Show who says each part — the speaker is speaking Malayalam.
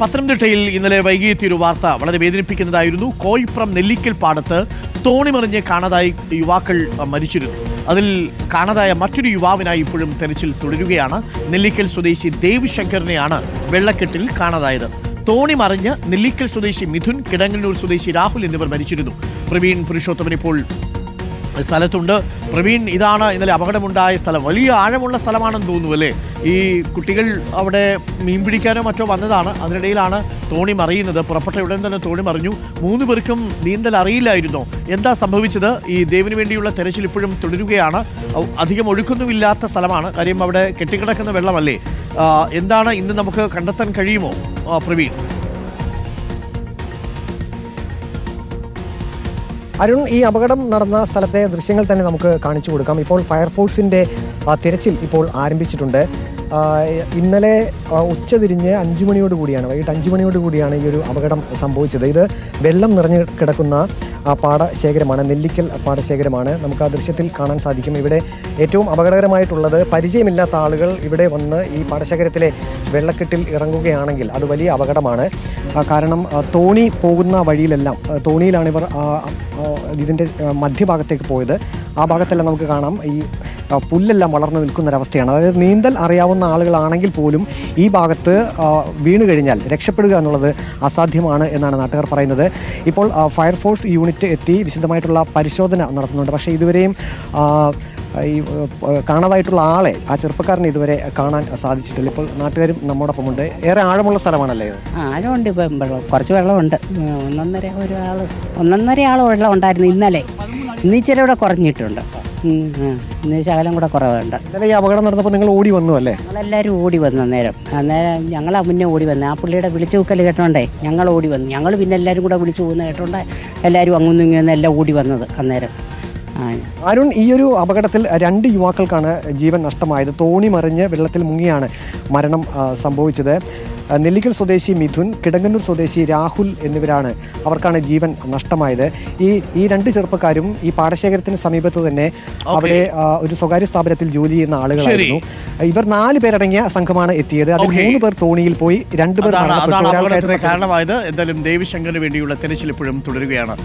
Speaker 1: പത്തനംതിട്ടയിൽ ഇന്നലെ വൈകിയെത്തിയൊരു വാർത്ത വളരെ വേദനിപ്പിക്കുന്നതായിരുന്നു. കോയിപ്രം നെല്ലിക്കൽ പാടത്ത് തോണിമറിഞ്ഞ് കാണാതായി യുവാക്കൾ മരിച്ചിരുന്നു. അതിൽ കാണാതായ മറ്റൊരു യുവാവിനായി ഇപ്പോഴും തെരച്ചിൽ തുടരുകയാണ്. നെല്ലിക്കൽ സ്വദേശി ദേവ് ശങ്കറിനെയാണ് വെള്ളക്കെട്ടിൽ കാണാതായത്. തോണി മറിഞ്ഞ് നെല്ലിക്കൽ സ്വദേശി മിഥുൻ കിടങ്ങന്നൂർ സ്വദേശി രാഹുൽ എന്നിവർ മരിച്ചിരുന്നു. പ്രവീൺ പുരുഷോത്തമൻ ഇപ്പോൾ സ്ഥലത്തുണ്ട്. പ്രവീൺ ഇതാണ് ഇന്നലെ അപകടമുണ്ടായ സ്ഥലം. വലിയ ആഴമുള്ള സ്ഥലമാണെന്ന് തോന്നുന്നു അല്ലേ? ഈ കുട്ടികൾ അവിടെ മീൻ പിടിക്കാനോ മറ്റോ വന്നതാണ്. അതിനിടയിലാണ് തോണി മറിയുന്നത്. പുറപ്പെട്ട ഉടൻ തന്നെ തോണി മറിഞ്ഞു. മൂന്ന് പേർക്കും നീന്തൽ അറിയില്ലായിരുന്നു. എന്താ സംഭവിച്ചത്? ഈ ദേവിന് വേണ്ടിയുള്ള തെരച്ചിൽ ഇപ്പോഴും തുടരുകയാണ്. അധികം ഒഴുക്കൊന്നുമില്ലാത്ത സ്ഥലമാണ്. കാര്യം അവിടെ കെട്ടിക്കിടക്കുന്ന വെള്ളമല്ലേ? എന്താണ് ഇന്ന് നമുക്ക് കണ്ടെത്താൻ കഴിയുമോ പ്രവീൺ?
Speaker 2: അരുൺ ഈ അപകടം നടന്ന സ്ഥലത്തെ ദൃശ്യങ്ങൾ തന്നെ നമുക്ക് കാണിച്ചു കൊടുക്കാം. ഇപ്പോൾ ഫയർഫോഴ്സിന്റെ തിരച്ചിൽ ഇപ്പോൾ ആരംഭിച്ചിട്ടുണ്ട്. ഇന്നലെ ഉച്ചതിരിഞ്ഞ് അഞ്ചു മണിയോട് കൂടിയാണ് വൈകിട്ട് അഞ്ചു മണിയോട് കൂടിയാണ് ഈ ഒരു അപകടം സംഭവിച്ചത്. ഇത് വെള്ളം നിറഞ്ഞു കിടക്കുന്ന പാടശേഖരമാണ് നെല്ലിക്കൽ പാടശേഖരമാണ്. നമുക്ക് ആ ദൃശ്യത്തിൽ കാണാൻ സാധിക്കും. ഇവിടെ ഏറ്റവും അപകടകരമായിട്ടുള്ളത് പരിചയമില്ലാത്ത ആളുകൾ ഇവിടെ വന്ന് ഈ പാടശേഖരത്തിലെ വെള്ളക്കെട്ടിൽ ഇറങ്ങുകയാണെങ്കിൽ അത് വലിയ അപകടമാണ്. കാരണം തോണി പോകുന്ന വഴിയിലെല്ലാം തോണിയിലാണ് ഇവർ ഇതിന്റെ മധ്യഭാഗത്തേക്ക് പോയത്. ആ ഭാഗത്തെല്ലാം നമുക്ക് കാണാം. ഈ പുല്ലെല്ലാം വളർന്നു നിൽക്കുന്ന ഒരവസ്ഥയാണ് അതായത് നീന്തൽ അറിയാവുന്ന ആളുകളാണെങ്കിൽ പോലും ഈ ഭാഗത്ത് വീണു കഴിഞ്ഞാൽ രക്ഷപ്പെടുക എന്നുള്ളത് അസാധ്യമാണ് എന്നാണ് നാട്ടുകാർ പറയുന്നത്. ഇപ്പോൾ ഫയർഫോഴ്സ് യൂണിറ്റ് എത്തി വിശദമായിട്ടുള്ള പരിശോധന നടത്തുന്നുണ്ട്. പക്ഷേ ഇതുവരെയും ഈ കാണാതായിട്ടുള്ള ആളെ ആ ചെറുപ്പക്കാരനെ ഇതുവരെ കാണാൻ സാധിച്ചിട്ടില്ല. ഇപ്പോൾ നാട്ടുകാരും നമ്മോടൊപ്പമുണ്ട്. ഏറെ ആഴമുള്ള സ്ഥലമാണല്ലേ ഇത്?
Speaker 3: ആഴമുണ്ട്. ഇപ്പം വെള്ളം കുറച്ച് വെള്ളമുണ്ട്. ഒന്നൊന്നര ഒരാൾ ഒന്നൊന്നര ആൾ വെള്ളം ഉണ്ടായിരുന്നു ഇന്നലെ. ഇന്ന് ഇച്ചിരി കൂടെ കുറഞ്ഞിട്ടുണ്ട്. ഇന്ന് ശകലം കൂടെ കുറവുണ്ട്.
Speaker 2: ഇന്നലെ ഈ അപകടം നടന്നപ്പോൾ നിങ്ങൾ ഓടി വന്നു അല്ലേ?
Speaker 3: ഞങ്ങളെല്ലാവരും ഓടി വന്നു അന്നേരം. അന്നേരം ഞങ്ങളാ മുന്നേ ഓടി വന്നു. ആ പുള്ളിയുടെ വിളിച്ചു നോക്കൽ കേട്ടോണ്ടേ ഞങ്ങൾ ഓടി വന്നു. ഞങ്ങൾ പിന്നെ എല്ലാവരും കൂടെ വിളിച്ചു പോകുന്ന കേട്ടോണ്ട് എല്ലാവരും അങ്ങൊന്നും ഇങ്ങനെ എല്ലാം ഓടി വന്നത് അന്നേരം.
Speaker 2: അരുൺ ഈ ഒരു അപകടത്തിൽ രണ്ട് യുവാക്കൾക്കാണ് ജീവൻ നഷ്ടമായത്. തോണി മറിഞ്ഞ് വെള്ളത്തിൽ മുങ്ങിയാണ് മരണം സംഭവിച്ചത്. നെല്ലിക്കൽ സ്വദേശി മിഥുൻ കിടങ്ങന്നൂർ സ്വദേശി രാഹുൽ എന്നിവരാണ് അവർക്കാണ് ജീവൻ നഷ്ടമായത്. ഈ ഈ രണ്ട് ചെറുപ്പക്കാരും ഈ പാടശേഖരത്തിന് സമീപത്ത് തന്നെ അവിടെ ഒരു സ്വകാര്യ സ്ഥാപനത്തിൽ ജോലി ചെയ്യുന്ന ആളുകളായിരുന്നു. ഇവർ നാല് പേരടങ്ങിയ സംഘമാണ് എത്തിയത്. അതിൽ മൂന്ന് പേർ തോണിയിൽ പോയി രണ്ടുപേർ.
Speaker 1: കാരണമായത്. എന്തായാലും ദേവിശങ്കറിന് വേണ്ടിയുള്ള തെരച്ചിൽ ഇപ്പോഴും തുടരുകയാണ്.